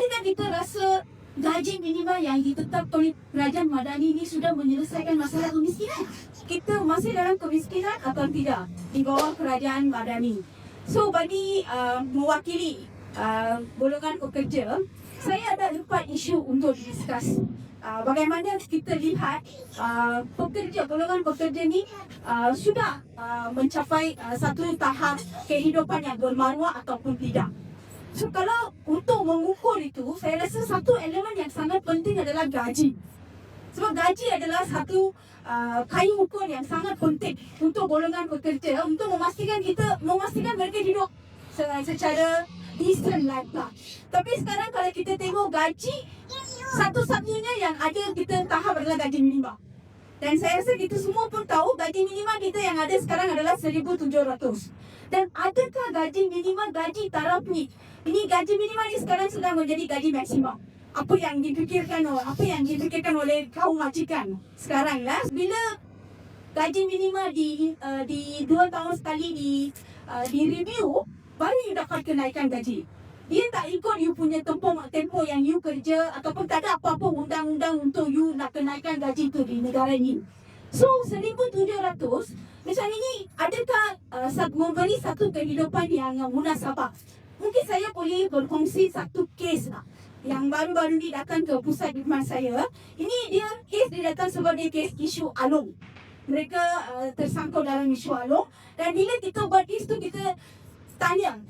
Adakah kita rasa gaji minimum yang ditetapkan oleh kerajaan Madani ini sudah menyelesaikan masalah kemiskinan? Kita masih dalam kemiskinan atau tidak di bawah kerajaan Madani? So bagi uh, mewakili uh, golongan pekerja, saya ada empat isu untuk diskus. Uh, bagaimana kita lihat uh, pekerja golongan pekerja ni uh, sudah uh, mencapai uh, satu tahap kehidupan yang bermaruah ataupun tidak. So kalau untuk mengukur itu, saya rasa satu elemen yang sangat penting adalah gaji. Sebab gaji adalah satu uh, kayu ukur yang sangat penting untuk golongan pekerja untuk memastikan kita memastikan mereka hidup se- secara decent life lah. Tapi sekarang kalau kita tengok gaji satu-satunya yang ada kita tahap adalah gaji minimum. Dan saya rasa kita semua pun tahu gaji minimum kita yang ada sekarang adalah 1,700. Dan adakah gaji minimum gaji taraf ni? Ini gaji minimum ni sekarang sedang menjadi gaji maksimum. Apa yang dipikirkan oleh apa yang dipikirkan oleh kaum majikan sekarang lah bila gaji minimum di uh, di dua tahun sekali di uh, di review baru you dapat kenaikan gaji. Dia tak ikut you punya tempoh tempoh yang you kerja ataupun tak ada apa-apa undang-undang untuk you nak kenaikan gaji tu di negara ini. So 1700 macam ini adakah uh, memberi satu kehidupan yang munasabah? Mungkin saya boleh berkongsi satu kes lah yang baru-baru ni datang ke pusat khidmat saya. Ini dia kes dia datang sebab dia kes isu alung. Mereka uh, tersangkut dalam isu alung dan bila kita buat kes tu kita tanya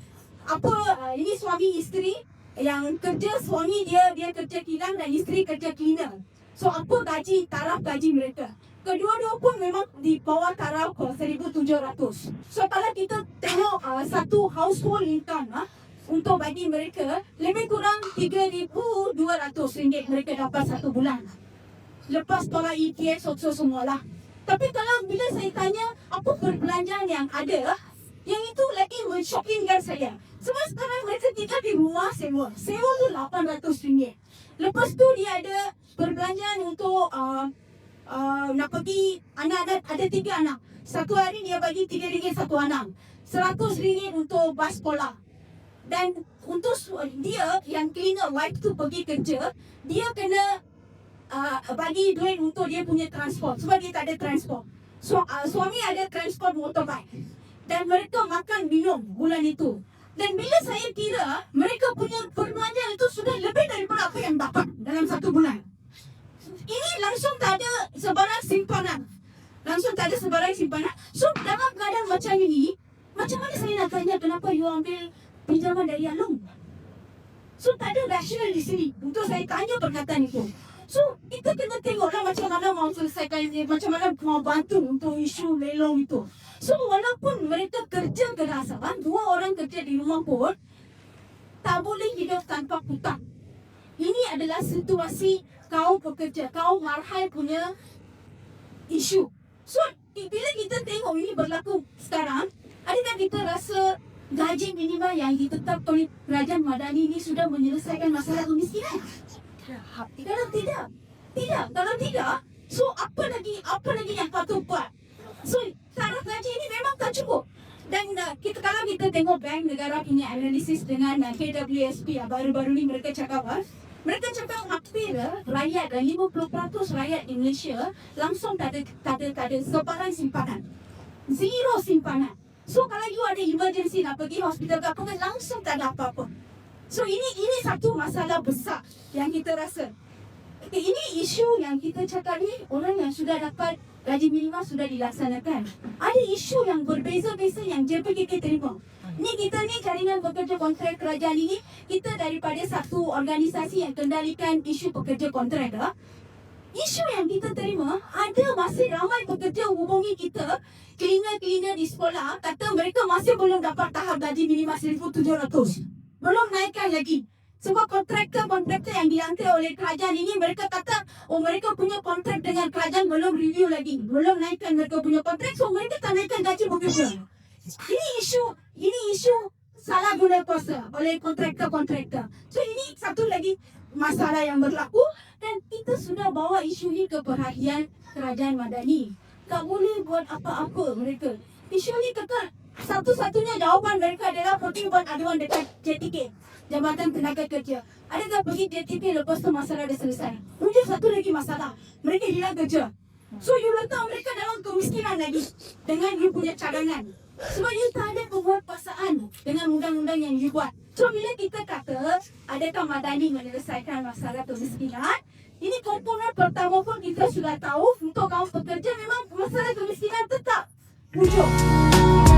apa uh, ini suami isteri yang kerja suami dia dia kerja kilang dan isteri kerja cleaner. So apa gaji taraf gaji mereka? Kedua-dua pun memang di bawah taraf ke 1700. So kalau kita tengok uh, satu household income ah untuk bagi mereka lebih kurang 3200 ringgit mereka dapat satu bulan. Lepas tolak ETS so semualah. Tapi kalau bila saya tanya apa perbelanjaan yang ada, yang itu lagi menshokingkan saya. Sebab sekarang mereka tinggal di rumah sewa. Sewa tu 800 ringgit. Lepas tu dia ada perbelanjaan untuk uh, uh, nak pergi anak ada, ada tiga anak. Satu hari dia bagi tiga ringgit satu anak. Seratus ringgit untuk bas sekolah. Dan untuk dia yang cleaner wife tu pergi kerja, dia kena uh, bagi duit untuk dia punya transport sebab dia tak ada transport. So, uh, suami ada transport motorbike. Dan mereka makan minum bulan itu. Dan bila saya kira mereka punya perbelanjaan itu sudah lebih daripada apa yang dapat dalam satu bulan. Ini langsung tak ada sebarang simpanan. Langsung tak ada sebarang simpanan. So dalam keadaan macam ini, macam mana saya nak tanya kenapa you ambil pinjaman dari Alung? So tak ada rasional di sini untuk saya tanya perkataan itu. So kita kena tengoklah macam mana mau selesaikan ini, macam mana mau bantu untuk isu lelong itu. So walaupun mereka kerja kerasaban, dua orang kerja di rumah pun tak boleh hidup tanpa hutang. Ini adalah situasi kaum pekerja, kaum marhai punya isu. So bila kita tengok ini berlaku sekarang, adakah kita rasa gaji minimum yang ditetapkan oleh kerajaan Madani ini sudah menyelesaikan masalah kemiskinan? Kalau tidak, tidak. Kalau tidak, so apa lagi apa lagi yang patut buat? So taraf gaji ini memang tak cukup. Dan uh, kita kalau kita tengok Bank Negara punya analisis dengan uh, KWSP yang baru-baru ni mereka cakap uh, mereka cakap hampir uh, rakyat dan 50% rakyat di Malaysia langsung tak ada tak ada tak ada sebarang simpanan. Zero simpanan. So kalau you ada emergency nak pergi hospital ke apa kan langsung tak ada apa-apa. So ini ini satu masalah besar yang kita rasa. Okay, ini isu yang kita cakap ni orang yang sudah dapat gaji minimum sudah dilaksanakan. Ada isu yang berbeza-beza yang JPKK terima. Ni kita ni jaringan pekerja kontrak kerajaan ini kita daripada satu organisasi yang kendalikan isu pekerja kontrak lah. Isu yang kita terima ada masih ramai pekerja hubungi kita cleaner-cleaner di sekolah kata mereka masih belum dapat tahap gaji minimum 1700. Belum naikkan lagi. Sebab kontraktor-kontraktor yang dilantik oleh kerajaan ini mereka kata oh mereka punya kontrak dengan kerajaan belum review lagi. Belum naikkan mereka punya kontrak so mereka tak naikkan gaji begitu. Ini isu ini isu salah guna kuasa oleh kontraktor-kontraktor. So ini satu lagi masalah yang berlaku dan kita sudah bawa isu ini ke perhatian kerajaan Madani. Tak boleh buat apa-apa mereka. Isu ni kekal. Satu-satunya jawapan mereka adalah pergi buat aduan dekat JTK Jabatan Tenaga Kerja. Ada tak pergi JTK lepas tu masalah dah selesai? Muncul satu lagi masalah. Mereka hilang kerja. So you letak mereka dalam kemiskinan lagi Dengan you punya cadangan. Sebab you tak ada penguatkuasaan Dengan undang-undang yang you buat So bila kita kata Adakah Madani menyelesaikan masalah kemiskinan? Ini komponen pertama pun kita sudah tahu Untuk kaum pekerja memang masalah kemiskinan tetap muncul